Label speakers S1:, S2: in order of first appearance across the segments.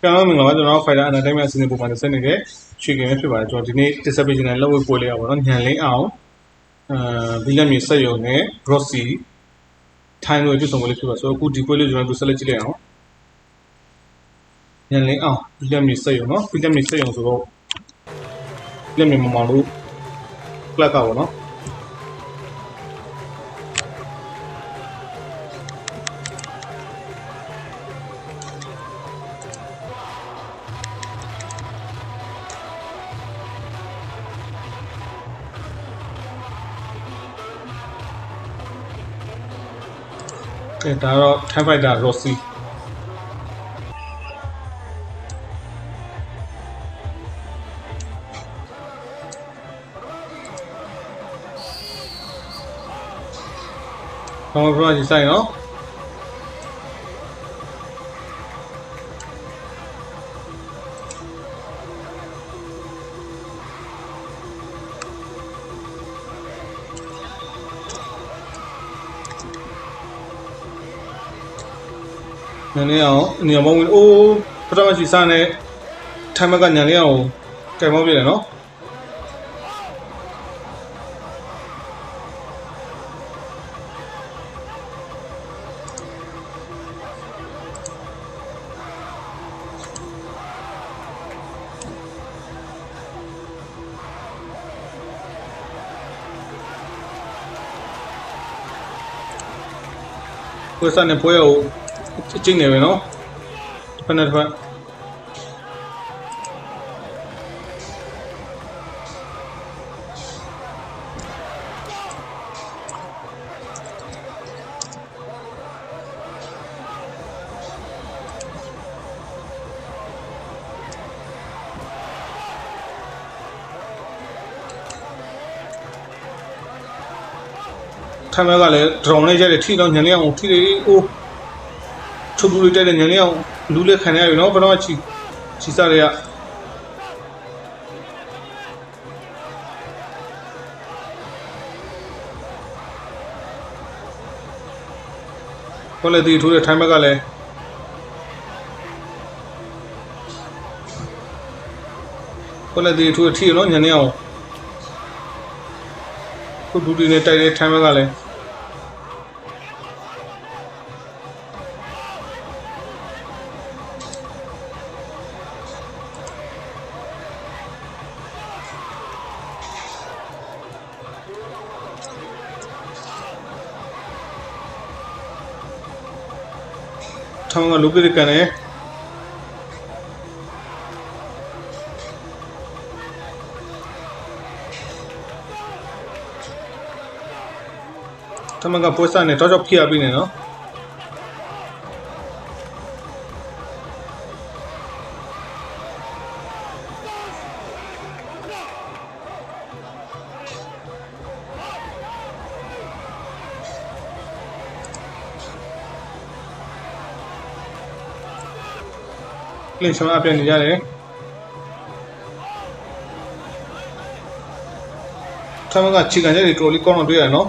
S1: ပြန်တော့မင်္ဂလာပါကျွန်တော် Fighter Entertainment အစီအစဉ်ပုံမှန်တစ်စနေတဲ့ရွှေကင်ပဲဖြစ်ပါတယ်ကျွန်တော်ဒီနေ့ distribution နဲ့လောက်ဝေပွဲလေးရပါတော့ညံလင်းအောင်အဲဘီလက်မြေဆက်ယုံနဲ့ Grossi ထိုင်းလို့ပြုစုံပွဲလေးဖြစ်ပါဆိုတော့အခုဒီပွဲလေးကျွန်တော်တို့ဆက်လက်ကြည့်လိုက်အောင်ညံလင်းအောင်ဘီလက်မြေဆက်ယုံနော်ဘီလက်မြေဆက်ယုံဆိုတော့ဘီလက်မြေမမောင်လို့ club ကပေါ့နော် ကဲဒါတော့ Time Fighter Rossi ကောင်းပါ့ကြီးဆိုင်နော် ညနေအောင်ညမဝင်အိုးပထမရှိစားနဲ့ထိုင်မကညနေအောင်ကဲမောပြတယ်နော်ကိုယ်စားနဲ့ပွဲကို အကျိတ်နေပဲနော်ဖက်နဲ့တစ်ဖက်ထိုင်မကလည်းဒရုံလေးကြတဲ့ထိတော့ညနေအောင်ထိလေအိုး ချုပ်ဘူးလေးတက်တဲ့ညနေအောင်လူလေးခံရပြီနော်ဘယ်တော့မှချီချီစားတွေကခေါ်လေဒီထိုးတဲ့ထိုင်မကလည်းခေါ်လေဒီထိုးတဲ့ထိနော်ညနေအောင်ခုဒူဒီနဲ့တိုက်တဲ့ထိုင်မကလည်း ထောင်းကလုပိရကန်နဲ့တမန်ကပွဲ ကလင်ဆောင်အပြန်နေရတယ်တမန်ကချီကန်ရဲ့တော်လီကောင်းတော့တွေ့ရနော်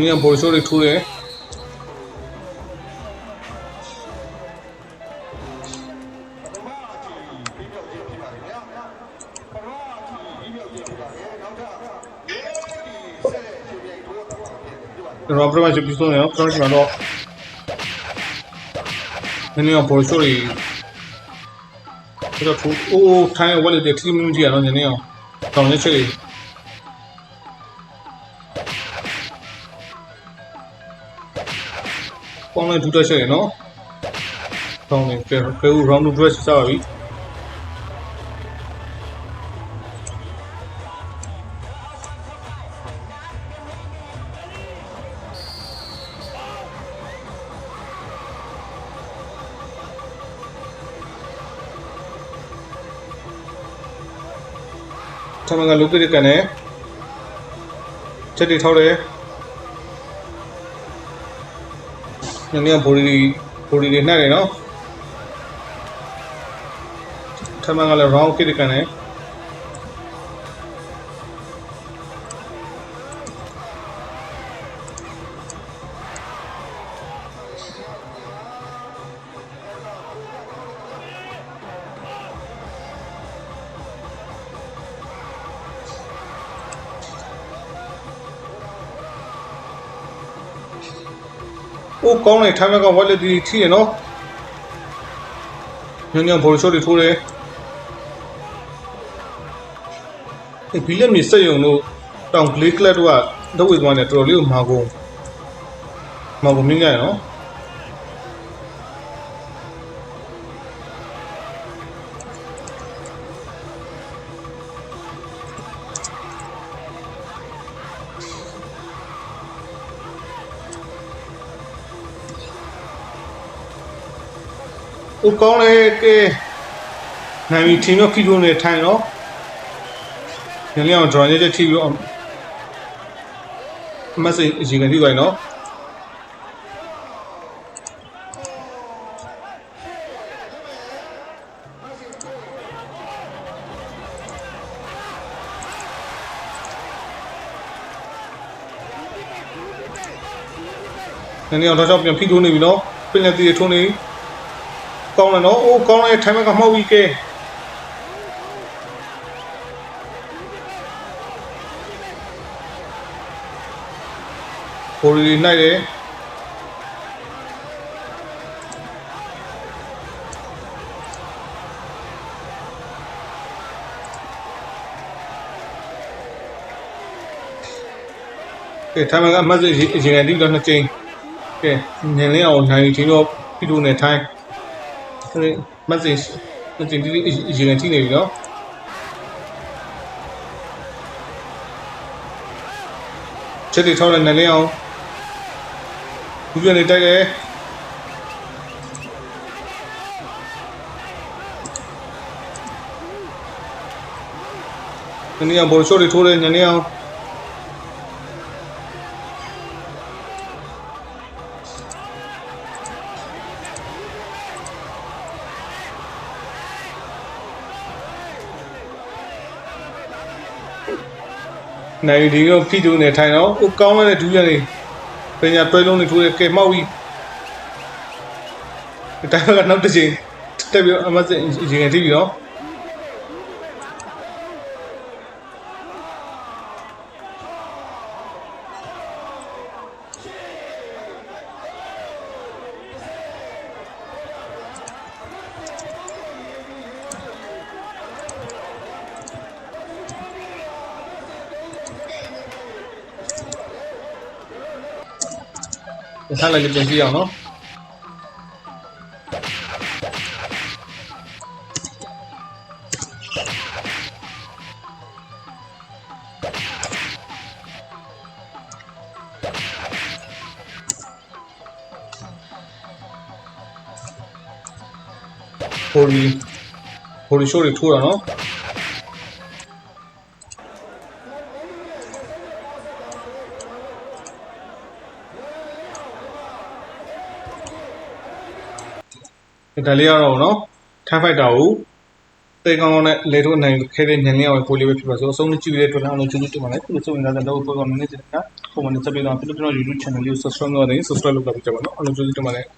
S1: နည်းဘော်ဆိုးတွေထိုးတယ်ကျွန်တော်ပထမချက်ပြီးဆုံးရအောင်ကျွန်တော်ကျွန်တော်နည်းနည်းဘော်ဆိုးတွေကျွန်တော်ထိုးအိုးထိုင်းဝက်လက်တွေထိမင်းကြီးရအောင်နည်းနည်းအောင်တောင်းနေချက်တွေ ပေါင်းလိုက်ဒူတက်ချက်ရနော်။ပေါင်းနေကဲကဲဦး round 2 dress စပါပြီ။ထမကလုပိရကန်နဲ့ချက်တွေထောက်တယ် ညနေကဘိုဒီဘိုဒီတွေနှက်တယ်နော်ထမန်ကလည်း round kick ကန် အိုးကောင်းတယ်ထမန်ကဝက်လက်ဒီထိရနော်ညညဘိုဒီရှို့တွေထိုးတယ်ဒီဘီလက်မြေစက်ယုံတို့တောင်ဂလေးကလပ်တို့ကတော့ဝေသွားတယ်တော်တော်လေးကိုမာကုန်မာကုန်မြင်ကြရနော်။ ဦးကောင်းလေကဲနိုင်ပြီထင်တော့ဖီလို့နေထိုင်တော့ညနေအောင် draw ရတဲ့ TV အောင်မစအရင်ကနေသွားနော်ညနေအောင်တော့ပြန်ဖီလို့နေပြီနော်ပင်လက်တီထုံးနေ ကောင်းတယ်နော်အိုးကောင်းတယ်ထိုင်မကမှောက်ပြီကဲဟိုရီနိုင်တယ်ကဲထိုင်မကအမှတ်စအရင်အတိတော့နှစ်ကြိမ်ကဲနင်းလင်းအောင်နိုင်ချင်းတော့ပြီးလို့နေထိုင် ဆိုရင်မစင်မစင်ဒီရေကန်ထိနေပြီနော်ချက်တွေထောက်လိုက်နေလေအောင်ဘူးပြနေတိုက်တယ်ညနေအောင်ဘောချိုးတွေထိုးတယ်ညနေအောင် နိုင်ဒီတော့ဖိတူနေထိုင်တော့ဟိုကောင်းတဲ့ဒူးရနေပညာတွဲလုံးနေထိုးတယ်ကဲမောက်ပြီတိုင်းကနောက်တစ်ချိန်တက်ပြီးအမစင်ရင်ငယ်ထိ ပြီနော်ထားလိုက်ပြန်ကြည့်အောင်နော်ဟိုဒီဟိုဒီရှိုးတွေထိုးတာနော် ဒါလေးကတော့နော်ထိုင်းဖိုက်တာကိုတေကောင်းကောင်းနဲ့လေတို့နိုင်ခဲ့တဲ့ညနေအောင်ပို့လေးပဲဖြစ်ပါဆိုအဆုံးနဲ့ကြည့်ရတဲ့အတွက်လည်းအောင်လို့ကျေးဇူးတင်ပါတယ်ခုလိုဆိုရင်လည်းတော့ပေါ်ကမနေချင်တာပုံမှန်စပင်းတော့ကျွန်တော် YouTube channel လေးကို subscribe လုပ်နေ subscribe လုပ်ကြပါဦးနော်အောင်လို့ကျေးဇူးတင်ပါတယ်